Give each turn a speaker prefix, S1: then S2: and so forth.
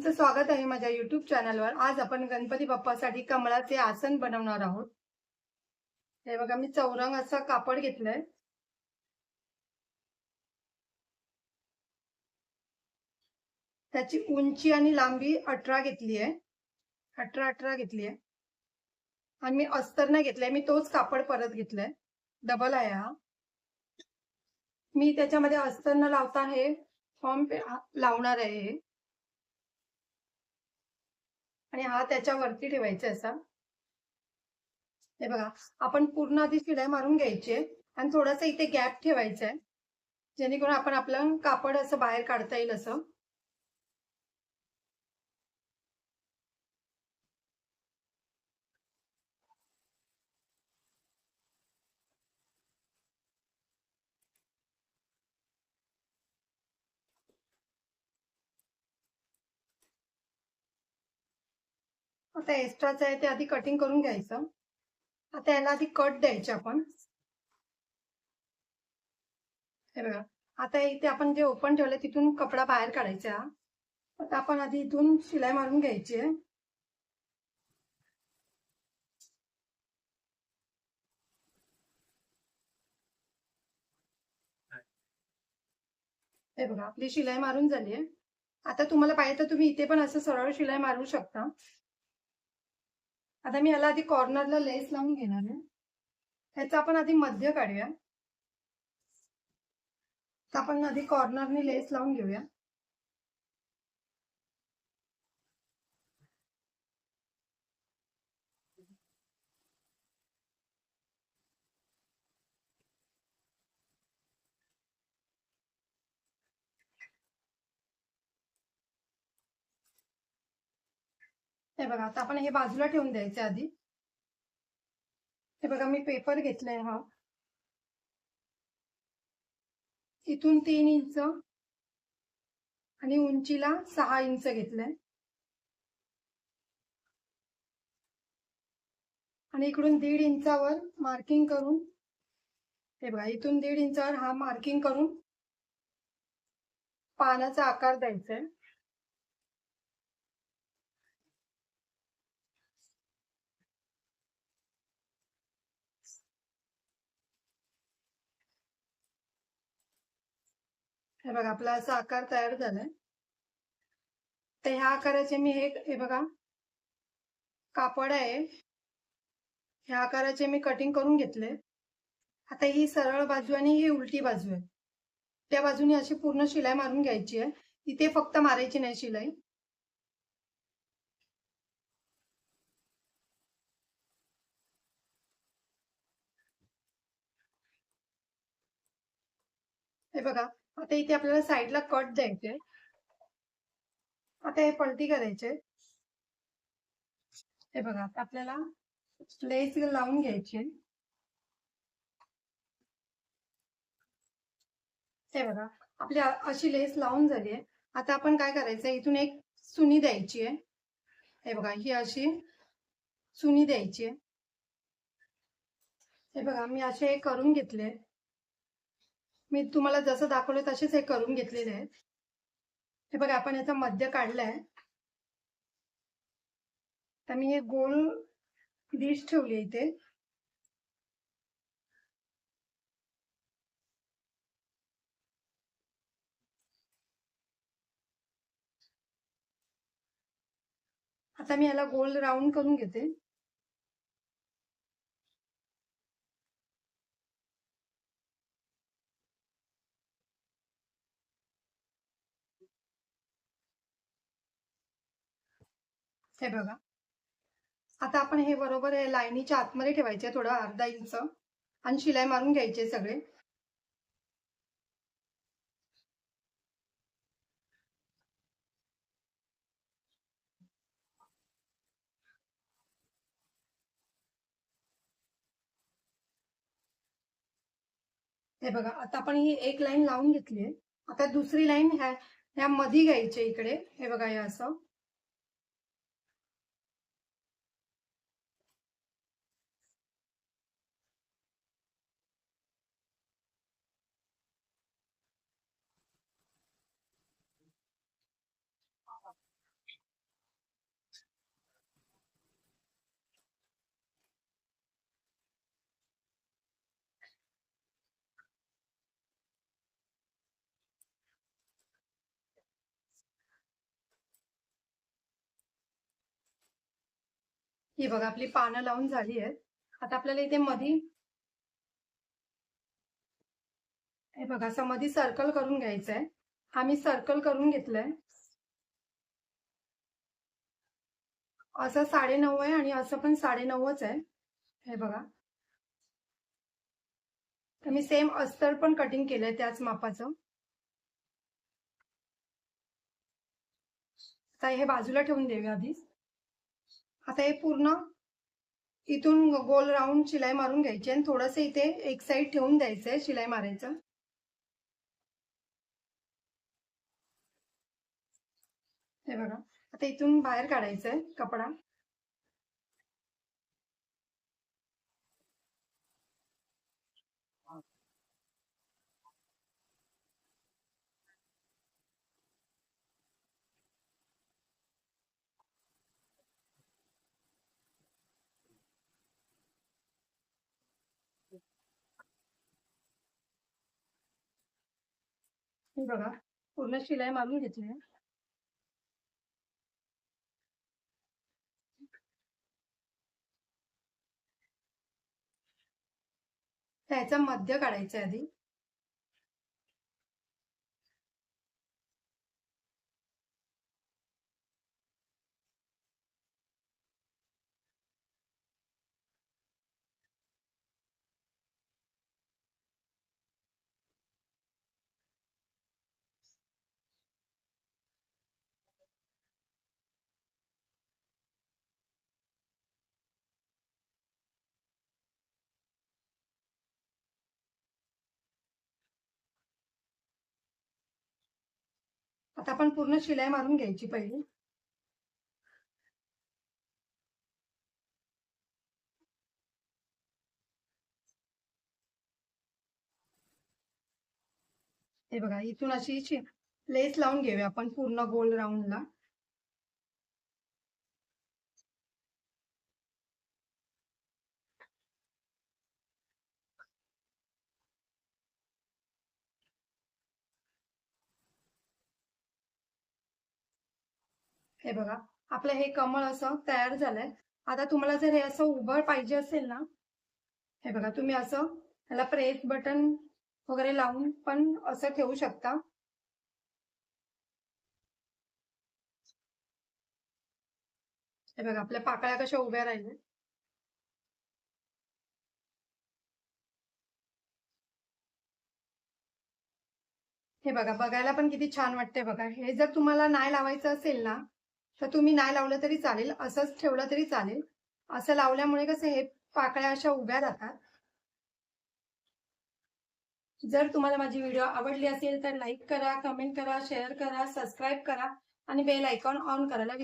S1: तुमचं स्वागत आहे माझ्या युट्यूब चॅनलवर आज आपण गणपती बाप्पासाठी कमळाचे आसन बनवणार आहोत. हे बघा मी चौरंग असं कापड घेतलंय. त्याची उंची आणि लांबी अठरा घेतली आहे. अठरा अठरा घेतली आहे. आणि मी अस्तर नाही घेतलंय. मी तोच कापड परत घेतलाय. डबल आहे हा. मी त्याच्यामध्ये अस्तर न लावता हे फॉर्म लावणार आहे हे. आणि हा त्याच्यावरती ठेवायचा असा. हे बघा आपण पूर्ण आधी शिलाई मारून घ्यायची आहे आणि थोडासा इथे गॅप ठेवायचा आहे. जेणेकरून आपण आपलं कापड असं बाहेर काढता येईल असं. आता एक्स्ट्राचं आहे ते आधी कटिंग करून घ्यायचं. आता याला आधी कट द्यायचे आपण. हे बघा. आता इथे आपण जे ओपन ठेवलं तिथून कपडा बाहेर काढायचा. आता आपण आधी इथून शिलाई मारून घ्यायची आहे. हे बघा आपली शिलाई मारून झाली आहे. आता तुम्हाला पाहिजे तर तुम्ही इथे पण असं सरळ शिलाई मारू शकता. आता मी ह्याला आधी कॉर्नरला लेस लावून घेणार आहे. ह्याचं आपण आधी मध्य काढूया. आपण आधी कॉर्नरने लेस लावून घेऊया. हे बघा आता आपण हे बाजूला ठेवून द्यायचे आधी. हे बघा मी पेपर घेतलाय हा. इथून तीन इंच आणि उंचीला सहा इंच घेतलंय. आणि इकडून दीड इंचावर मार्किंग करून हे बघा इथून दीड इंचावर हा मार्किंग करून पानाचा आकार द्यायचा आहे हे बघा आपला असा आकार तयार झालाय. तर ह्या आकाराचे मी हे हे बघा कापड आहे. ह्या आकाराचे मी कटिंग करून घेतले. आता ही सरळ बाजू आणि ही उलटी बाजू आहे. त्या बाजूने अशी पूर्ण शिलाई मारून घ्यायची आहे. इथे फक्त मारायची नाही शिलाई. हे बघा आता इथे आपल्याला साईडला कट द्यायचे आता हे पलटी करायचे. हे बघा आता आपल्याला लेस लावून घ्यायची हे बघा आपली अशी लेस लावून झाली आहे. आता आपण काय करायचं इथून एक सुनी द्यायची आहे. हे बघा ही अशी सुनी द्यायची आहे. हे बघा मी असे करून घेतले. मी तुम्हाला जसं दाखवलं तसेच हे करून घेतलेले आहेत. हे बघा आपण याचा मध्य काढलाय. तर मी हे गोल डिश ठेवली इथे. आता मी याला गोल राऊंड करून घेते. हे बघा. आता आपण हे बरोबर लाईनीच्या आतमध्ये ठेवायचे थोडं अर्धा इंच. आणि शिलाई मारून घ्यायचे सगळे. हे बघा आता आपण ही एक लाईन लावून घेतली आहे. आता दुसरी लाईन ह्या ह्या मध्ये घ्यायची इकडे. हे बघा हे असं. ही बघा आपली पानं लावून झाली आहेत. आता आपल्याला इथे मधी हे बघा असं मधी सर्कल करून घ्यायचं आहे हा मी सर्कल करून घेतलंय. असं साडे नऊ आहे आणि असं पण साडे नऊच आहे. हे बघा. तर मी सेम अस्तर पण कटिंग केलंय त्याच मापाचं. आता हे बाजूला ठेवून देऊया आधी आता हे पूर्ण इथून गोल राऊंड शिलाई मारून घ्यायची आणि थोडस इथे एक साईड ठेवून द्यायचंय शिलाई मारायचं. हे बघा आता इथून बाहेर काढायचंय कपडा. हे बघा पूर्ण शिलाई मारून घेतली आहे. त्याचा मध्य काढायचा आधी. आता आपण पूर्ण शिलाई मारून घ्यायची पहिली. हे बघा इथून अशी लेस लावून घेऊया आपण पूर्ण गोल राऊंडला हे बघा आपलं हे कमळ असं तयार झालंय. आता तुम्हाला जर हे असं उभं पाहिजे असेल ना हे बघा तुम्ही असं ह्याला प्रेस बटन वगैरे लावून पण असं ठेवू शकता. हे बघा आपल्या पाकळ्या कशा उभ्या राहिल्या. हे बघा बघायला पण किती छान वाटते बघा. हे जर तुम्हाला नाही लावायचं असेल ना तर तुम्ही नाही लावलं तरी चालेल असंच ठेवलं तरी चालेल. असं लावल्यामुळे कसं हे पाकळ्या अशा उभ्या राहतात. जर तुम्हाला माझी व्हिडिओ आवडली असेल तर लाईक करा कमेंट करा शेअर करा सबस्क्राईब करा आणि बेल आयकॉन ऑन करायला